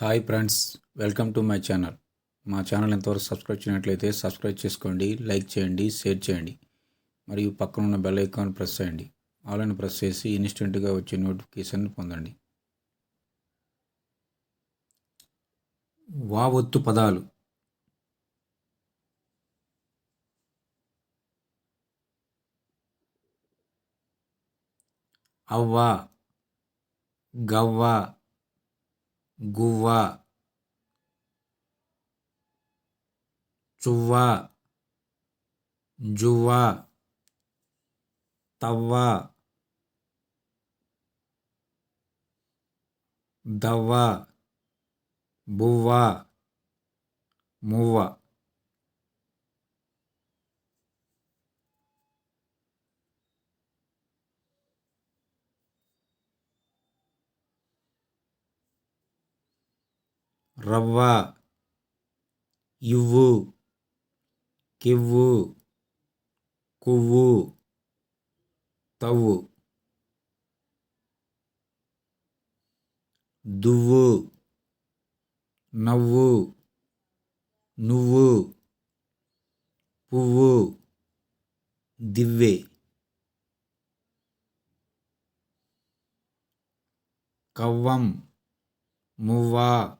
Hi friends welcome to my channel మా channel ఎంతవరకు subscribe చేయనట్లయితే సబ్స్క్రైబ్ చేసుకోండి లైక్ చేయండి షేర్ చేయండి. మరియు పక్కన ఉన్న బెల్ ఐకాన్ ప్రెస్ చేయండి. ఆల్ అని ప్రెస్ చేసి ఇన్స్టెంట్గా వచ్చే నోటిఫికేషన్ పొందండి. వావొత్తు పదాలు. అవ్వ గవ్వ గువ్వ చువ్వ జువ్వ తవ్వ దవ్వ బువ్వ మువ్వ రవ్వ ఇవ్వు కివ్వు కువ్వు తవ్వు. దువ్వు నవ్వు నువ్వు. పువ్వు దివ్వె. కవ్వం మువ్వ.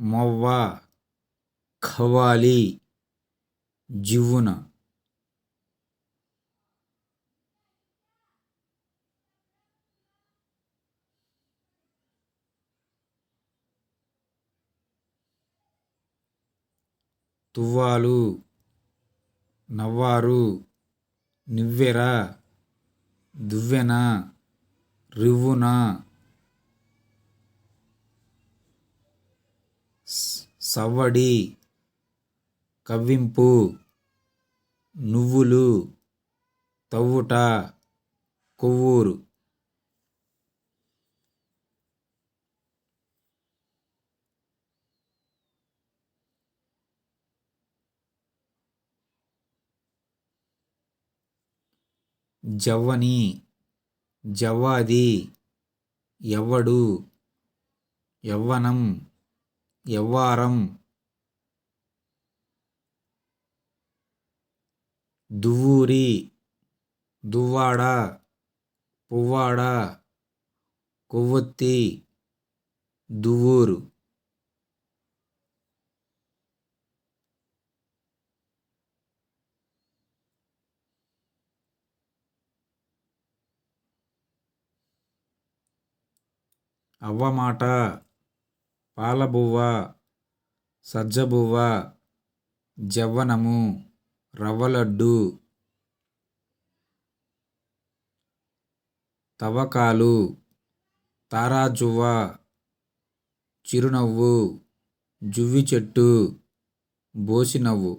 మొవ్వ ఖవాలి జివ్వున. తువ్వాలు నవ్వారు నివ్వెర దువ్వెన రివ్వున. సవ్వడి కవ్వింపు నువ్వులు తవ్వుట కొవ్వూరు. జవ్వని జవ్వాది ఎవ్వడు యవ్వనం యవ్వారం. దువ్వూరి. దువ్వాడ. పువ్వాడ. కొవ్వొత్తి. దువ్వూరు. అవ్వమాట. పాలబువ్వ సజ్జబువ్వ జవ్వనము రవ్వలడ్డు తవ్వకాలు తారాజువ్వ చిరునవ్వు జువ్వి చెట్టు బోసినవ్వు.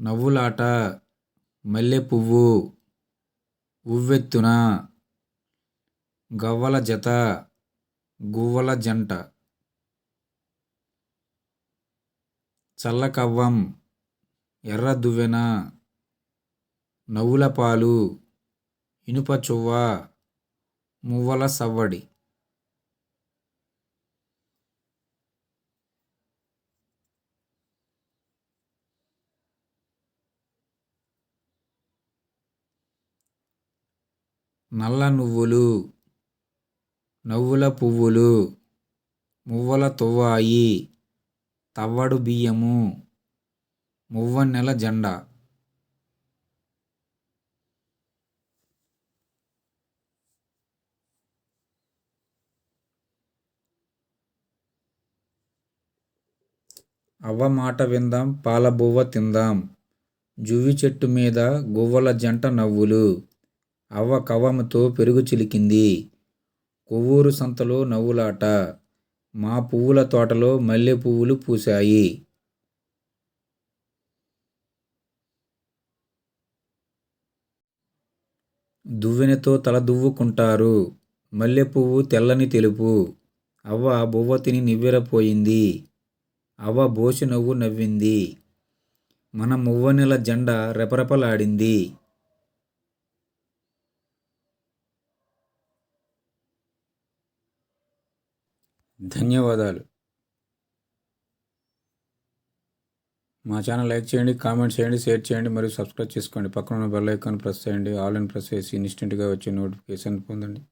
నవ్వులాట మల్లె పువ్వు ఉవ్వెత్తున గవ్వల జత గువ్వల జంట. చల్లకవ్వం ఎర్ర దువ్వెన నవ్వుల పాలు ఇనుప చువ్వ మువ్వల సవ్వడి. నల్ల నువ్వులు నవ్వుల పువ్వులు మువ్వల తువ్వాయి తవ్వడు బియ్యము మువ్వన్నెల జెండా. అవ్వ మాట విందాం పాలబువ్వ తిందాం. జువ్వి చెట్టు మీద గువ్వల జంట నవ్వులు. అవ్వ కవ్వముతో పెరుగు చిలికింది. కొవ్వూరు సంతలో నవ్వులాట. మా పువ్వుల తోటలో మల్లె పువ్వులు పూశాయి. దువ్వెనతో తల దువ్వుకుంటారు. మల్లె పువ్వు తెల్లని తెలుపు. అవ్వ బువ్వ తిని నివ్వెరపోయింది. అవ్వ బోసి నవ్వు నవ్వింది. మన మువ్వనెల జెండా రెపరెపలాడింది. ధన్యవాదాలు. మా ఛానల్ లైక్ చేయండి కామెంట్ చేయండి షేర్ చేయండి మరియు సబ్స్క్రైబ్ చేసుకోండి. పక్కన ఉన్న బెల్ ఐకాన్ ప్రెస్ చేయండి. ఆల్ ఇన్ ప్రెస్ చేసి ఇన్స్టెంట్గా వచ్చే నోటిఫికేషన్ పొందండి.